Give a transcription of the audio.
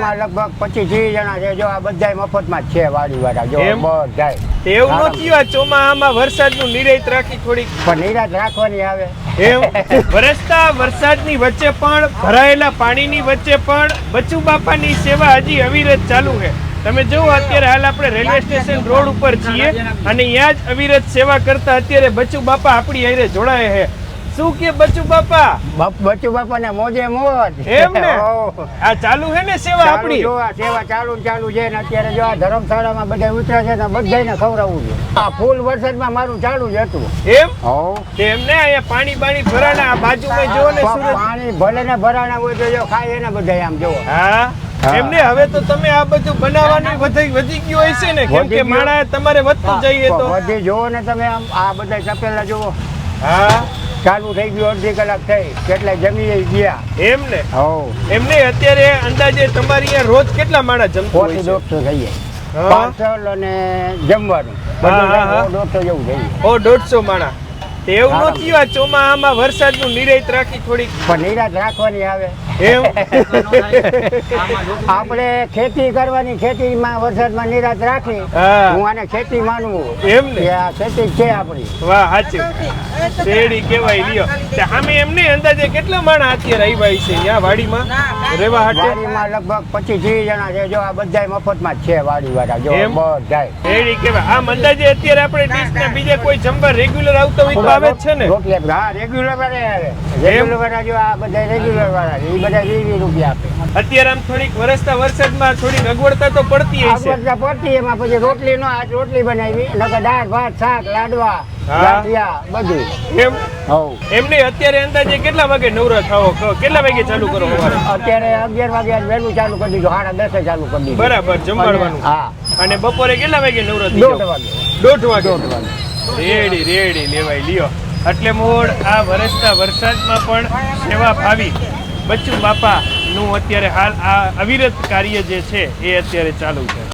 વાડીમાં લગભગ પચીસ ત્રીસ જણા છે. જો આ બધા મફતમાં જ છે વાડી વાળા જો બધા એવું ન થયું આ ચોમાહામાં વરસાદનું નિરાઈત રાખી થોડીક. પણ નિરાત રાખવાની આવે. એમ? વરસતા વરસાદની વચ્ચે પણ ભરાયેલા પાણીની વચ્ચે પણ બચુ બાપાની સેવા હજી અવિરત ચાલુ છે. તમે જુઓ અત્યારે હાલ આપણે રેલવે સ્ટેશન રોડ ઉપર છીએ અને ત્યાં જ અવિરત સેવા કરતા અત્યારે બચુ બાપા આપણી હારે જોડાય છે. શું કે બચુ બાપા? બચુ બચ્ચુ બાપાને મોજે મોજ. એમ ને? આ ચાલુ છે ને સેવા ચાલુ આપણી? જો આ સેવા ચાલુ ચાલુ છે ને અત્યારે જો આ ધર્મશાળામાં બધા ઉતરે છે ને બધાને ખવડાવવું છે. આ ફૂલ વરસાદમાં મારું ચાલુ જ હતું. એમ? હો. એમને અહીંયા પાણી બાણી ભરાણા આ બાજુમાં જો ને સુરત. પાણી ભલે ને ભરાણા હોય તો જો ખાય ને બધા આમ જોવો. હા. એમને હવે તો તમે આ બધું બનાવવાનું વધી વધી ગયું હશે ને? કેમ કે માણા તમારે વધતું જઈએ તો. વધી જોવો ને તમે આમ આ બધા તપેલા જુઓ હા? ચાલુ થઈ ગયું અડધી કલાક થઈ. કેટલા જમી ગયા. એમ ને? હો. એમને અત્યારે અંદાજે તમારી અહીંયા રોજ કેટલા માણસ જમતો હોય છે? ડોક્ટર થઈ પાંચસો અને જમવાનું. બધું થઈ જેવું થઈ ઓ દોઢસો માણા તે એવું નથી આ ચોમાહામાં વરસાદનું નિરાત રાખી થોડીક. પણ નિરાત રાખવાની આવે. એમ આપણે ખેતી કરવાની ખેતીમાં વરસાદમાં નિરાત રાખી હું. આને ખેતી માનવું એમ ને? આ ખેતી છે આપણી. વાહ સાચું શેરડી કેવાય લ્યો. સામે એમને અંદાજે કેટલા માણા અત્યારે આવ્યા છે અહીંયા વાડીમાં? રેવા હાટે? વાડીમાં લગભગ પચીસ ત્રીસ જણા છે જો આ બધા મફતમાં જ છે વાડી વાળા જો? બધાય. શેરડી કેવાય આમ અંદાજે અત્યારે આપણે ડીશના બીજા કોઈ જમવા રેગ્યુલર આવતા હોય આવે જ છે ને? રોટલી હા રેગ્યુલર વાળા રેગ્યુલર વાળા જો આ બધા રેગ્યુલર વાળા એ બધા વીસ વીસ રૂપિયા આપે. અત્યારે આમ થોડીક વરસતા વરસાદમાં થોડીક અગવડતા તો પડતી હશે અગવડતા પડતી એમાં પછી રોટલી નો આજ રોટલી બનાવી નકર દાળ ભાત શાક લાડવા ગાંઠિયા બધું. એમ? હવ. એમને અત્યારે અંદાજે કેટલા વાગે નવરા થાવો? કેટલા વાગે ચાલુ કરો અત્યારે અગિયાર વાગે આજ વહેલું ચાલુ કરી દીધું સાડા દસે ચાલુ કરી દીધું. બરાબર જમવાનું. હા. અને બપોરે કેટલા વાગે નવરા થઈ વાગે. રેડી રેડી, લેવાય, લ્યો. એટલે મૂળ આ વરસતા વરસાદમાં પણ સેવા ભાવી બચ્ચુ બાપા નું અત્યારે હાલ આ અવિરત કાર્ય જે છે એ અત્યારે ચાલુ છે.